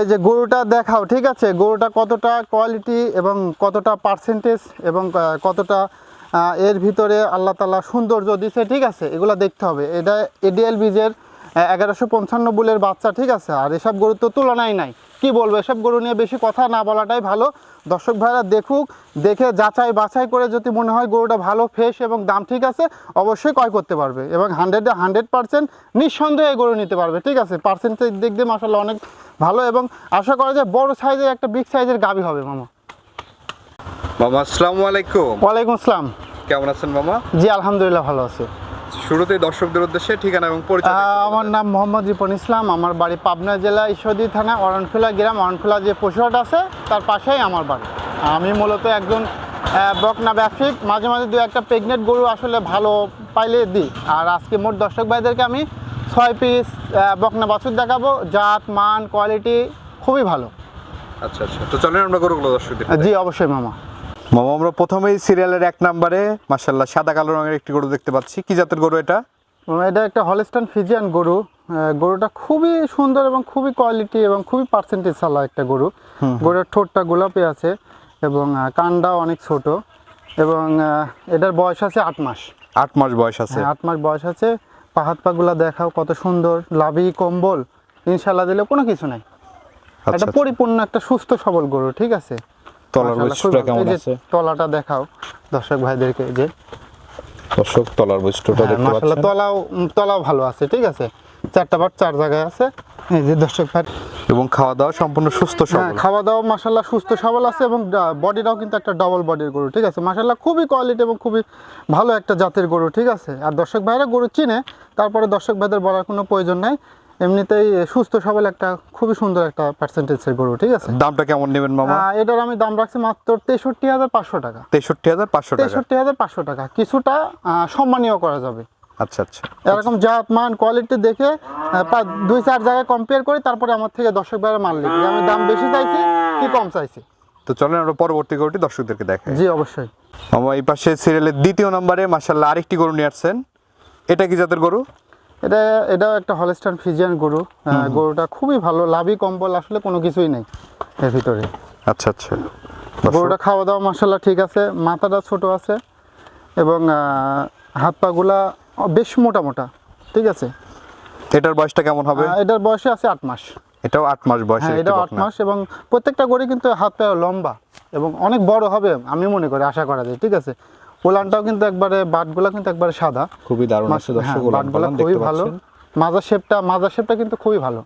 এই যে গরুটা দেখাও, ঠিক আছে? গরুটা কতটা কোয়ালিটি এবং কতটা পার্সেন্টেজ এবং কতটা এর ভিতরে আল্লাহ তালা সৌন্দর্য দিছে, ঠিক আছে? এগুলো দেখতে হবে। এটা এডিএল বীজের এগারোশো পঞ্চান্ন বুলের বাচ্চা, ঠিক আছে? আর এসব গরুর তো তুলনাই নাই। কি বলব, এসব গরু নিয়ে বেশি কথা না বলাটাই ভালো। দর্শক ভাইরা দেখুক, দেখে যাচাই বাছাই করে যদি মনে হয় গরুটা ভালো ফ্রেশ এবং দাম ঠিক আছে, অবশ্যই ক্রয় করতে পারবে। এবং হান্ড্রেডে হান্ড্রেড পার্সেন্ট নিঃসন্দেহে গরু নিতে পারবে, ঠিক আছে? পার্সেন্টেজ দিক দিয়ে মাসাল্লাহ অনেক ভালো এবং আশা করা যায় বড় সাইজের একটা বিগ সাইজের গাবি হবে মামা। মামা আসসালামু আলাইকুম। ওয়ালাইকুম আসসালাম। কেমন আছেন মামা? জি আলহামদুলিল্লাহ ভালো আছে। শুরুতেই দর্শকদের উদ্দেশ্যে ঠিকানা এবং পরিচয়। আমার নাম মোহাম্মদ রিপন ইসলাম আমার বাড়ি পাবনা জেলা ঈশ্বরদী থানা অরণখোলা গ্রাম। অরণখোলা যে পশুহাট আছে তার পাশেই আমার বাড়ি। আমি মূলত একজন বকনা ব্যবসায়িক মাঝে মাঝে দু একটা প্রেগনেন্ট গরু আসলে ভালো পাইলে দিই। আর আজকে মোট দর্শক ভাইদেরকে আমি ছয় পিস বকনা বাছুর দেখাবো। জাত মান কোয়ালিটি খুবই ভালো। আচ্ছা আচ্ছা। তো চলেন আমরা গরুগুলো জি অবশ্যই মামা। মামা আমরা প্রথমেই সিরিয়ালের এক নম্বরে মাশাল্লাহ সাদা কালো রঙের একটি গরু দেখতে পাচ্ছি। কি জাতের গরু এটা? এটা একটা হলস্টান ফিজিয়ান গরু। গরুটা খুবই সুন্দর এবং খুবই কোয়ালিটি এবং খুবই পার্সেন্টেজ চালা একটা গরু। গরুর ঠোঁটটা গোলাপি আছে এবং আহ, কানটাও অনেক ছোট এবং এটার বয়স আছে আট মাস। আট মাস বয়স আছে। হ্যাঁ, আট মাস বয়স আছে। পা হাত পাগুলা দেখাও কত সুন্দর লাভি কম্বল ইনশাল্লাহ দিলে কোনো কিছু নাই। একটা এটা পরিপূর্ণ একটা সুস্থ সবল গরু ঠিক আছে? তলার বৈশিষ্ট্যটা কেমন আছে? তলাটা দেখাও দর্শক ভাইদেরকে যে। দর্শক তলার বৈশিষ্ট্যটা দেখতে পাচ্ছেন। মাশাআল্লাহ তলাও তলাও ভালো আছে ঠিক আছে? চারটা বার চার জায়গায় আছে। এই যে দর্শক ভাই। এবং খাওয়া দাওয়া সম্পূর্ণ সুস্থ হ্যাঁ সবল। খাওয়া দাওয়া মাসাল্লাহ সুস্থ সবল আছে এবং বডিটাও কিন্তু একটা ডবল বডির গরু ঠিক আছে? মাসাল্লাহ খুবই কোয়ালিটি এবং খুবই ভালো একটা জাতের গরু ঠিক আছে? আর দর্শক ভাইরা গরু চিনে তারপরে দর্শক ভাইদের বলার কোনো প্রয়োজন নাই। এমনিতেই সুস্থ সবল একটা খুবই সুন্দর একটা পার্সেন্টেজের গরু ঠিক আছে? দামটা কেমন নেবেন মামা? এটার আমি দাম রাখছি মাত্র তেষট্টি হাজার পাঁচশো টাকা। তেষট্টি হাজার পাঁচশো টাকা। তেষট্টি হাজার পাঁচশো টাকা। কিছুটা সম্মানীয় করা যাবে। আচ্ছা আচ্ছা। এরকম জাত মান কোয়ালিটি দেখে দুই চার জায়গায় কম্পেয়ার করে তারপরে আমার থেকে দর্শক ভাইরা মাল লিখি আমি দাম বেশি চাইছি কি কম চাইছি? তো চলেন আমরা পরবর্তী গরুটি দর্শকদেরকে দেখাই। জি অবশ্যই। মামা এই পাশে সিরিয়ালের দ্বিতীয় নম্বরে মাশাল্লাহ আরেকটি গরু নিয়ে আসছেন। এটা কি জাতের গরু? এটা এটাও একটা হলস্টান ফিজিয়ান গরু। গরুটা খুবই ভালো লাভি কম্বল আসলে কোনো কিছুই নেই এর ভিতরে। আচ্ছা আচ্ছা। গরুটা খাওয়া দাওয়া মাসাল্লাহ ঠিক আছে। মাথাটা ছোট আছে এবং হাত পাগুলা বেশ মোটা মোটা ঠিক আছে। এটার বয়সটা কেমন হবে? এটার বয়সে আছে আট মাস। এটাও আট মাস বয়সের হ্যাঁ এটাও আট মাস এবং প্রত্যেকটা গরু কিন্তু হাত পা লম্বা এবং অনেক বড় হবে আমি মনে করি আশা করা যায় ঠিক আছে। ওলানটাও কিন্তু একবারে বাটগুলা কিন্তু একবারে সাদা। খুবই দারুণ আছে হ্যাঁ, দর্শক ওলান বাটগুলা খুবই ভালো। মাজার শেপটা মাজার শেপটা কিন্তু খুবই ভালো।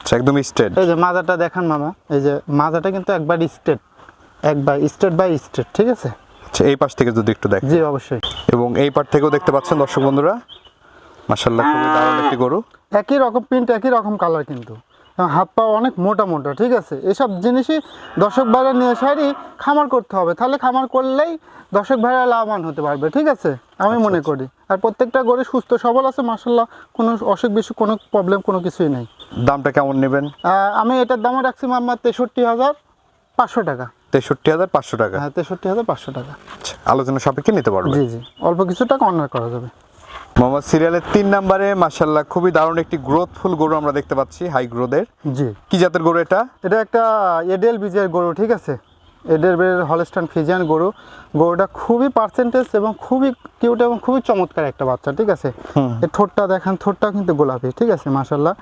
আচ্ছা, একদম স্ট্রেট। এই যে মাজাটা দেখান মামা এই যে মাজাটা কিন্তু একবার স্ট্রেট একবার স্ট্রেট বাই স্ট্রেট ঠিক আছে? আচ্ছা এই পাশ থেকে যদি একটু দেখ জি অবশ্যই। এবং এই পাশ থেকেও দেখতে পাচ্ছেন দর্শক বন্ধুরা মাশাল্লাহ খুবই দারুণ একটি গরু। একই রকম প্রিন্ট একই রকম কালার কিন্তু। এবং হাত পা অনেক মোটা মোটা ঠিক আছে? এসব জিনিসই দর্শক ভাইরা নিয়ে সারি খামার করতে হবে। তাহলে খামার করলেই দর্শক ভাইরা লাভবান হতে পারবে ঠিক আছে? আমি মনে করি। আর প্রত্যেকটা গরু সুস্থ সবল আছে মাসাল্লাহ কোনো অসুখ বিসুখ কোনো প্রবলেম কোনো কিছুই নেই। দামটা কেমন নেবেন? আমি এটার দামও রাখছি মাম্মা তেষট্টি হাজার পাঁচশো টাকা। তেষট্টি হাজার পাঁচশো টাকা। হ্যাঁ তেষট্টি হাজার পাঁচশো টাকা। আচ্ছা, আলোচনা সাপেক্ষে নিতে পারবে। জি জি। অল্প কিছু টাকা অনার করা যাবে। মোহাম্মদ সিরিয়ালের তিন নম্বরে মাশাল্লাহ খুবই দারুণ একটি গ্রোথফুল গরু আমরা দেখতে পাচ্ছি হাই গ্রোথের জি। কি জাতের গরু এটা? এটা একটা এডেল বীজের গরু ঠিক আছে? এডেল বীজের হলস্টান ফিজিয়ান গরু। গরুটা খুবই পার্সেন্টেজ এবং খুবই কিউট এবং খুবই চমৎকার একটা বাচ্চা ঠিক আছে? এর ঠোঁটটা দেখেন ঠোঁটটাও কিন্তু গোলাপি ঠিক আছে মাসাল্লাহ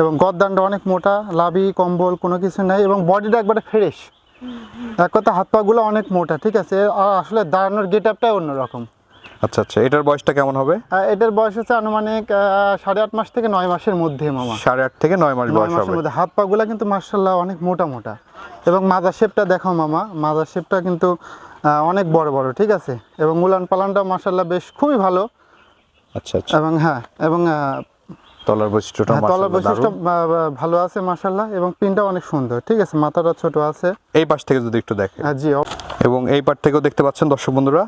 এবং গদ্দানটা অনেক মোটা লাভি কম্বল কোনো কিছু নেই এবং বডিটা একবারে ফ্রেশ এক কথা হাত পাগুলো অনেক মোটা ঠিক আছে? আর আসলে দাঁড়ানোর গেট আপটাই অন্যরকম। আচ্ছা আচ্ছা এটার বয়সটা কেমন হবে? এটার বয়স হচ্ছে আনুমানিক সাড়ে আট মাস থেকে নয় মাসের মধ্যে মামা। সাড়ে আট থেকে নয় মাস বয়স মাসের হবে। মধ্যে। হাত পাগুলা কিন্তু মার্শাল্লাহ অনেক মোটা মোটা। এবং মাজার শেপটা দেখো মামা মাজার শেপটা কিন্তু অনেক বড় বড় ঠিক আছে? এবং উলান পালানটা মার্শাল্লাহ বেশ খুবই ভালো। আচ্ছা আচ্ছা। এবং হ্যাঁ এবং তলার বৈশিষ্ট্যটা হ্যাঁ, তলার বৈশিষ্ট্য ভালো আছে মার্শাল্লাহ এবং পিনটা অনেক সুন্দর ঠিক আছে? মাথাটা ছোট আছে। এই পাশ থেকে যদি একটু দেখে হ্যাঁ, জি এবং এই পাশ থেকেও দেখতে পাচ্ছেন দর্শক বন্ধুরা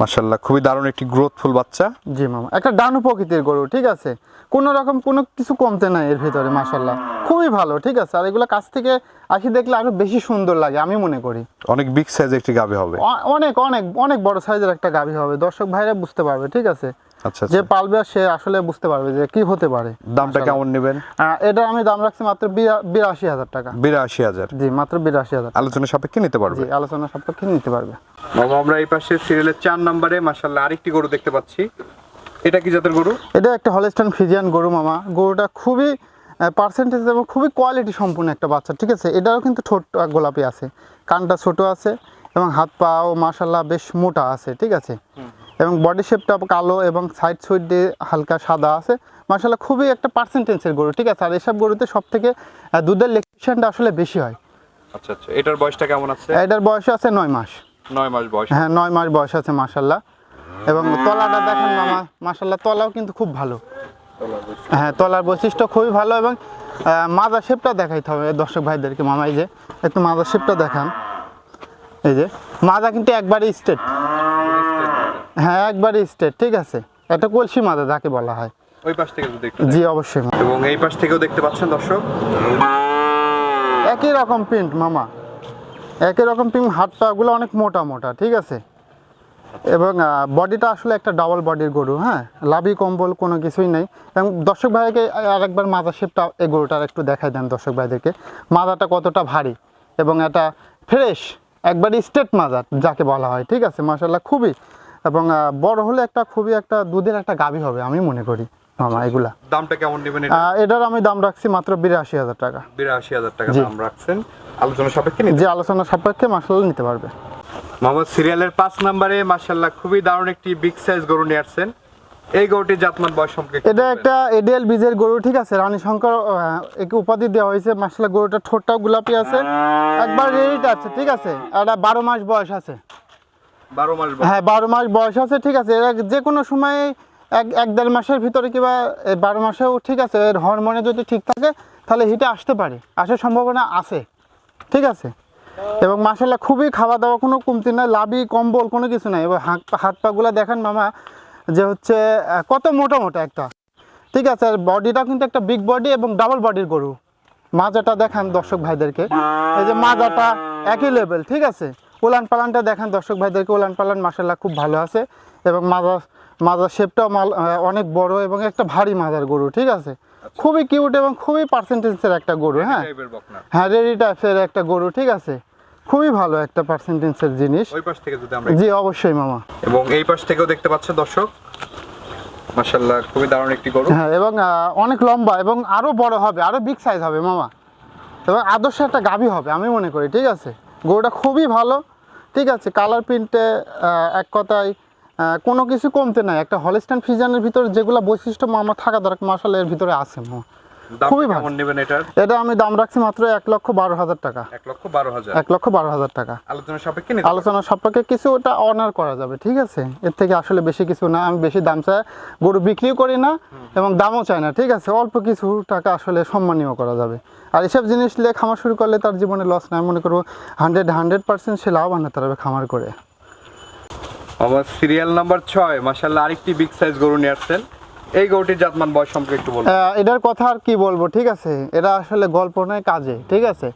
মাশাল্লাহ খুবই দারুণ একটি গ্রোথফুল বাচ্চা। জি মামা। একটা ডানু প্রকৃতির গরু ঠিক আছে? কোনো রকম কোনো কিছু কমতে নাই এর ভিতরে মার্শাল্লাহ খুবই ভালো ঠিক আছে? আর এগুলো কাছ থেকে আসি দেখলে আরও বেশি সুন্দর লাগে আমি মনে করি। অনেক বিগ সাইজ একটি গাভী হবে। অনেক অনেক অনেক বড় সাইজের একটা গাভী হবে দর্শক ভাইরা বুঝতে পারবে ঠিক আছে? যে আচ্ছা। পালবে সে আসলে বুঝতে পারবে যে কি হতে পারে। দামটা কেমন নেবেন? এটা আমি দাম রাখছি মাত্র বিরাশি হাজার টাকা। বিরাশি হাজার। জি মাত্র বিরাশি হাজার আলোচনা সাপেক্ষে নিতে পারবে। আলোচনা সাপেক্ষে নিতে পারবে। মামা আমরা এই পাশে সিরিয়ালের চার নম্বরে মাসাল্লাহ আরেকটি গরু দেখতে পাচ্ছি। এটা কি জাতের গরু? এটা একটা হলস্টাইন ফিজিয়ান গরু মামা। গরুটা খুবই পার্সেন্টেজ এবং খুবই কোয়ালিটি সম্পূর্ণ একটা বাচ্চা ঠিক আছে? এটারও কিন্তু ঠোঁট গোলাপি আছে। কানটা ছোট আছে এবং হাত পাও মাশাল্লাহ বেশ মোটা আছে ঠিক আছে? এবং বডি শেপটা কালো এবং সাইড সুইড দিয়ে হালকা সাদা আছে মাশাল্লাহ খুবই একটা পার্সেন্টেজের গরু ঠিক আছে? আর এসব গরুতে সব থেকে দুধের লেকশনটা আসলে বেশি হয়। আচ্ছা আচ্ছা। এটার বয়সটা কেমন আছে? এটার বয়স আছে নয় মাস। নয় মাস বয়স। হ্যাঁ নয় মাস বয়স আছে মাশাল্লাহ এবং তলাটা দেখেন মামা মাশাল্লাহ তলাও কিন্তু খুব ভালো। হ্যাঁ তলার বৈশিষ্ট্য খুবই ভালো এবং মাজা শেপটা দেখাইতে হবে দর্শক ভাইদেরকে মামা এই যে একটু মাজা শেপটা দেখান। এই যে মাজা কিন্তু একবারই স্টেট হ্যাঁ একবারই স্টেট ঠিক আছে। এটা কলসি মাজা যাকে বলা হয়। ওই পাশ থেকে একটু জি অবশ্যই এবং এই পাশ থেকেও দেখতে পাচ্ছেন দর্শক। একই রকম প্রিন্ট মামা। একই রকম প্রিন্ট হাত পাগুলো অনেক মোটা মোটা ঠিক আছে। এবং বডিটা আসলে একটা ডাবল বডির গরু হ্যাঁ? লাভি কম্বল কোনো কিছুই নেই। এবং দর্শক ভাইকে আরেকবার মাথা শেপটা এই গরুটার একটু দেখাই দেন দর্শক ভাইদেরকে। মাথাটা কতটা ভারী। এবং এটা ফ্রেশ একবার স্টেট মাজা যাকে বলা হয় ঠিক আছে? মাসাল্লাহ খুবই এবং বড় হলে একটা খুবই একটা দুধের একটা গাভী হবে আমি মনে করি। মামা এগুলা। দামটা কেমন নেবেন এটার আমি দাম রাখছি মাত্র বিরাশি হাজার টাকা। বিরাশি হাজার টাকা দাম রাখছেন। আলোচনা সাপেক্ষে যে আলোচনা সাপেক্ষে মাসাল্লাহ নিতে পারবে। মোহাম্মদ সিরিয়ালের পাঁচ নম্বরে মাশাল্লাহ খুবই দারুণ একটি বিগ সাইজ গরু নিয়ে আসছেন। এই গরুটির জাতমান বয়স সম্পর্কে এটা একটা এডিএল বীজের গরু ঠিক আছে? রানী শঙ্কর একে উপাধি দেওয়া হয়েছে। মাসাল্লাহ গরুটা ঠোঁটটাও গোলাপি আছে। একবার রেডিট আছে ঠিক আছে? এটা বারো মাস বয়স আছে। হ্যাঁ বারো মাস বয়স আছে, ঠিক আছে। এরা যে কোনো সময় এক এক দেড় মাসের ভিতরে কিংবা বারো মাসেও ঠিক আছে, এর হরমোনে যদি ঠিক থাকে, তাহলে হিটে আসতে পারে। আসার সম্ভাবনা আছে, ঠিক আছে? এবং মাসাল্লাহ খুবই খাওয়া দাওয়া কোনো কমতি নাই লাভি কম্বল, কোনো কিছু নাই। এবার হাত হাত পাগুলো দেখেন মামা, যে হচ্ছে কত মোটা মোটা একটা, ঠিক আছে? আর বডিটা কিন্তু একটা বিগ বডি এবং ডাবল বডির গরু। মাজাটা দেখান দর্শক ভাইদেরকে। এই যে মাজাটা একই লেভেল ঠিক আছে? উলান পালানটা দেখেন দর্শক ভাইদেরকে উলান পালান মাসাল্লাহ খুব ভালো আছে এবং মাজা মাজার শেপটাও মাল অনেক বড় এবং একটা ভারী মাজার গরু ঠিক আছে? খুবই কিউট এবং খুবই পার্সেন্টেজের একটা গরু হ্যাঁ? হ্যাঁ রেডি টাইপের একটা গরু ঠিক আছে? খুবই ভালো একটা পার্সেন্টেজের জিনিস। ওই পাশ থেকে যদি আমরা জি অবশ্যই মামা। এবং এই পাশ থেকেও দেখতে পাচ্ছেন দর্শক মাশাল্লাহ খুবই দারুণ একটি গরু। হ্যাঁ এবং অনেক লম্বা এবং আরও বড় হবে আরও বিগ সাইজ হবে মামা। এবং আদর্শ একটা গাভী হবে আমি মনে করি ঠিক আছে? গরুটা খুবই ভালো ঠিক আছে কালার প্রিন্টে এক কথায় কোনো কিছু কমতে নাই। একটা হলস্টান ফিজানের ভিতরে যেগুলো বৈশিষ্ট্য আমার থাকা দরকার মার্শাল এর ভিতরে আছে দাম খুবই ভালো। নেবেন এটার? এটা আমি দাম রাখছি মাত্র এক লক্ষ বারো হাজার টাকা। এক লক্ষ বারো হাজার। এক লক্ষ বারো হাজার টাকা। আলোচনা সাপেক্ষে আলোচনা সম্পর্কে কিছু ওটা অনার করা যাবে ঠিক আছে? এর থেকে আসলে বেশি কিছু না আমি বেশি দাম চাই গরু বিক্রিও করি না এবং দামও চাই না ঠিক আছে? অল্প কিছু টাকা আসলে সম্মানীয় করা যাবে। আর এসব জিনিস নিয়ে খামার শুরু করলে তার জীবনে লস না আমি মনে করব হান্ড্রেড হান্ড্রেড পার্সেন্ট সে লাভবান হতে পারবে খামার করে। আমার সিরিয়াল নাম্বার ছয়। মাশাল্লাহ আরেকটি বিগ সাইজ গরু নিয়ে আসছেন। এই গরুটির জাতমান বয়স সম্পর্কে একটু বলুন। এটার কথা আর কি বলব ঠিক আছে? এরা আসলে গল্প নয় কাজে ঠিক আছে?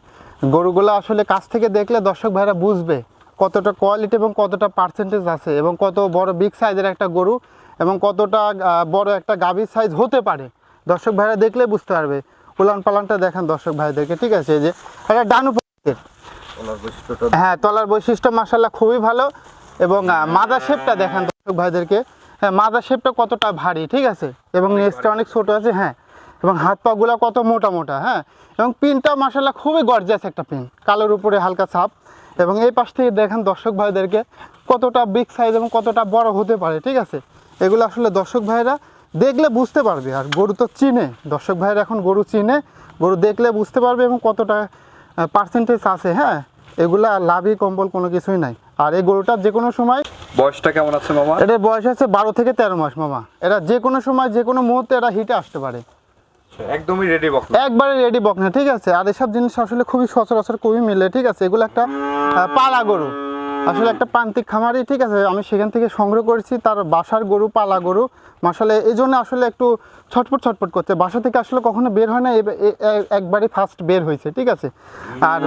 গরুগুলো আসলে কাছ থেকে দেখলে দর্শক ভাইরা বুঝবে কতটা কোয়ালিটি এবং কতটা পার্সেন্টেজ আছে এবং কত বড় বিগ সাইজের একটা গরু এবং কতটা বড় একটা গাভীর সাইজ হতে পারে। দর্শক ভাইরা দেখলে বুঝতে পারবে। উলান পালানটা দেখেন দর্শক ভাইদেরকে ঠিক আছে? যে এটা ডানু হ্যাঁ তলার বৈশিষ্ট্য মাসাল্লাহ খুবই ভালো এবং মাজা শেপটা দেখেন দর্শক ভাইদেরকে। হ্যাঁ মাজা শেপটা কতটা ভারী ঠিক আছে? এবং নেক্সটটা অনেক ছোট আছে হ্যাঁ। এবং হাত পাগুলো কত মোটা মোটা হ্যাঁ। এবং পিনটা মাসাল্লাহ খুবই গর্জিয়াস একটা পিন কালোর উপরে হালকা ছাপ। এবং এই পাশ থেকে দেখেন দর্শক ভাইদেরকে কতটা বিগ সাইজ এবং কতটা বড় হতে পারে ঠিক আছে? এগুলো আসলে দর্শক ভাইরা দেখলে বুঝতে পারবে আর গরু তো চিনে। দর্শক ভাইরা এখন গরু চিনে গরু দেখলে বুঝতে পারবে এবং কতটা পার্সেন্টেজ আছে হ্যাঁ। এগুলা লাভই কম্বল কোনো কিছুই নাই। আর এই গরুটা যে কোনো সময় বয়সটা কেমন আছে মামা? এটার বয়স আছে বারো থেকে তেরো মাস মামা। এটা যে কোনো সময় যে কোনো মুহূর্তে এটা হিটে আসতে পারে। একদমই রেডি বকনা একবারে রেডি বকনা ঠিক আছে? আর এসব জিনিস আসলে খুবই সচরাচর খুবই মিলে ঠিক আছে? এগুলো একটা পালা গরু। আসলে একটা প্রান্তিক খামারই, ঠিক আছে, আমি সেখান থেকে সংগ্রহ করেছি, তার বাসার গরু, পালা গরু আসলে এই জন্য আসলে একটু ছটপট ছটপট করছে। বাসা থেকে আসলে কখনো বের হয় না একবারই ফার্স্ট বের হয়েছে, ঠিক আছে? আর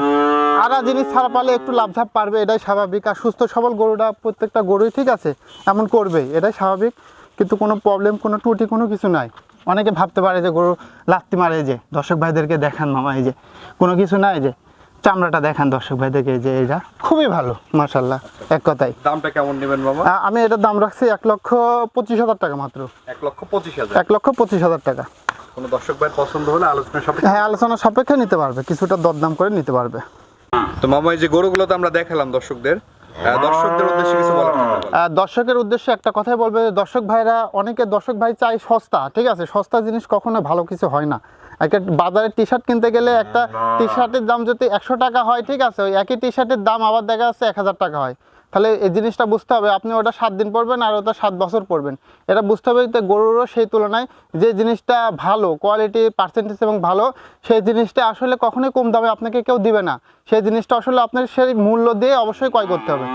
আরা জিনিস ছাড়া পালে একটু লাভঝাপ পারবে, এটাই স্বাভাবিক। আর সুস্থ সবল গরুটা প্রত্যেকটা গরুই, ঠিক আছে, এমন করবেই এটাই স্বাভাবিক। কিন্তু কোনো প্রবলেম কোনো ত্রুটি, কোনো কিছু নাই। অনেকে ভাবতে পারে যে গরু লাত্তি মারে যে, দর্শক ভাইদেরকে দেখান মামা, এই যে, কোনো কিছু নাই যে। চামড়াটা দেখেন দর্শক ভাইদেরকে এই যে এটা খুবই ভালো মার্শাল্লাহ এক কথাই দামটা কেমন নেবেন মামা আ- আমি এটার দাম রাখছি এক লক্ষ পঁচিশ হাজার টাকা মাত্র। এক লক্ষ পঁচিশ হাজার। এক লক্ষ পঁচিশ হাজার টাকা। কোনো দর্শক ভাই পছন্দ হলে আলোচনা সব হ্যাঁ আলোচনা সাপেক্ষে নিতে পারবে কিছুটা দরদাম করে নিতে পারবে। তো মামা এই যে গরুগুলো তো আমরা দেখালাম দর্শকদের দর্শকদের উদ্দেশ্যে কিছু বলার থাকলে বলেন। আহ, দর্শকের উদ্দেশ্যে একটা কথাই বলবে দর্শক ভাইরা অনেকে দর্শক ভাই চাই সস্তা ঠিক আছে? সস্তা জিনিস কখনো ভালো কিছু হয় না। একটা বাজারে টি শার্ট কিনতে গেলে একটা টি শার্টের দাম যদি একশো টাকা হয় ঠিক আছে ওই একই টি শার্টের দাম আবার দেখা যাচ্ছে এক হাজার টাকা হয়। তাহলে এই জিনিসটা বুঝতে হবে আপনি ওটা সাত দিন পরবেন আর ওটা সাত বছর পরবেন। এটা বুঝতে হবে যে গরুরও সেই তুলনায় যে জিনিসটা ভালো কোয়ালিটি পার্সেন্টেজ এবং ভালো সেই জিনিসটা আসলে কখনোই কম দামে আপনাকে কেউ দিবে না। সেই জিনিসটা আসলে আপনার সেই মূল্য দিয়ে অবশ্যই ক্রয় করতে হবে।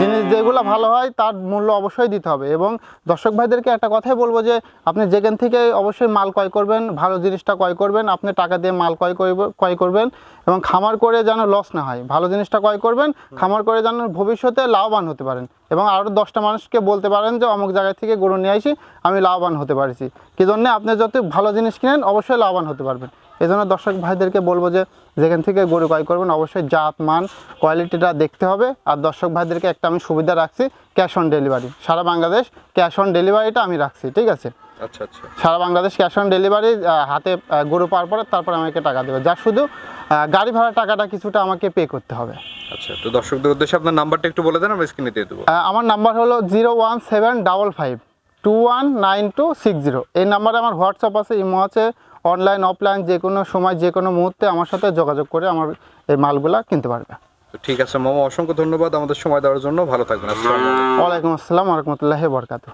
জিনিস যেগুলো ভালো হয়, তার মূল্য অবশ্যই দিতে হবে এবং দর্শক ভাইদেরকে একটা কথাই বলব যে, আপনি যেখান থেকে অবশ্যই মাল ক্রয় করবেন, ভালো জিনিসটা ক্রয় করবেন, আপনি টাকা দিয়ে মাল ক্রয় ক্রয় করবেন এবং খামার করে যেন লস না হয়। ভালো জিনিসটা ক্রয় করবেন, খামার করে যেন ভবিষ্যতে লাভবান হতে পারেন এবং আরও দশটা মানুষকে বলতে পারেন যে, অমুক জায়গা থেকে গরু নিয়ে আসি আমি লাভবান হতে পারছি। কি জন্যে আপনি যত ভালো জিনিস কিনেন, অবশ্যই লাভবান হতে পারবেন। এই জন্য দর্শক ভাইদেরকে বলব যে যেখান থেকে গরু ক্রয় করবেন অবশ্যই জাত মান কোয়ালিটিটা দেখতে হবে। আর দর্শক ভাইদেরকে একটা আমি সুবিধা রাখছি ক্যাশ অন ডেলিভারি সারা বাংলাদেশ ক্যাশ অন ডেলিভারিটা আমি রাখছি ঠিক আছে? আচ্ছা আচ্ছা। সারা বাংলাদেশ ক্যাশ অন ডেলিভারি হাতে গরু পাওয়ার পরে তারপর আমাকে টাকা দেবে। যা শুধু গাড়ি ভাড়া টাকাটা কিছুটা আমাকে পে করতে হবে। আচ্ছা তো দর্শকদের উদ্দেশ্যে আপনার নাম্বারটা একটু বলে দেন আমরা স্ক্রিনে দিয়ে দেবো। আমার নাম্বার হলো zero one seven double five two one nine two six zero এই নাম্বারে আমার হোয়াটসঅ্যাপ আছে ইমো আছে অনলাইন অফলাইন যে কোনো সময় যে কোনো মুহূর্তে আমার সাথে যোগাযোগ করে আমার এই মালগুলা কিনতে পারবে। ঠিক আছে মামা অসংখ্য ধন্যবাদ আমাদের সময় দেওয়ার জন্য। ভালো থাকবেন আসসালামু আলাইকুম। ওয়ালাইকুম আসসালাম রহমতুল্লাহ বরকাত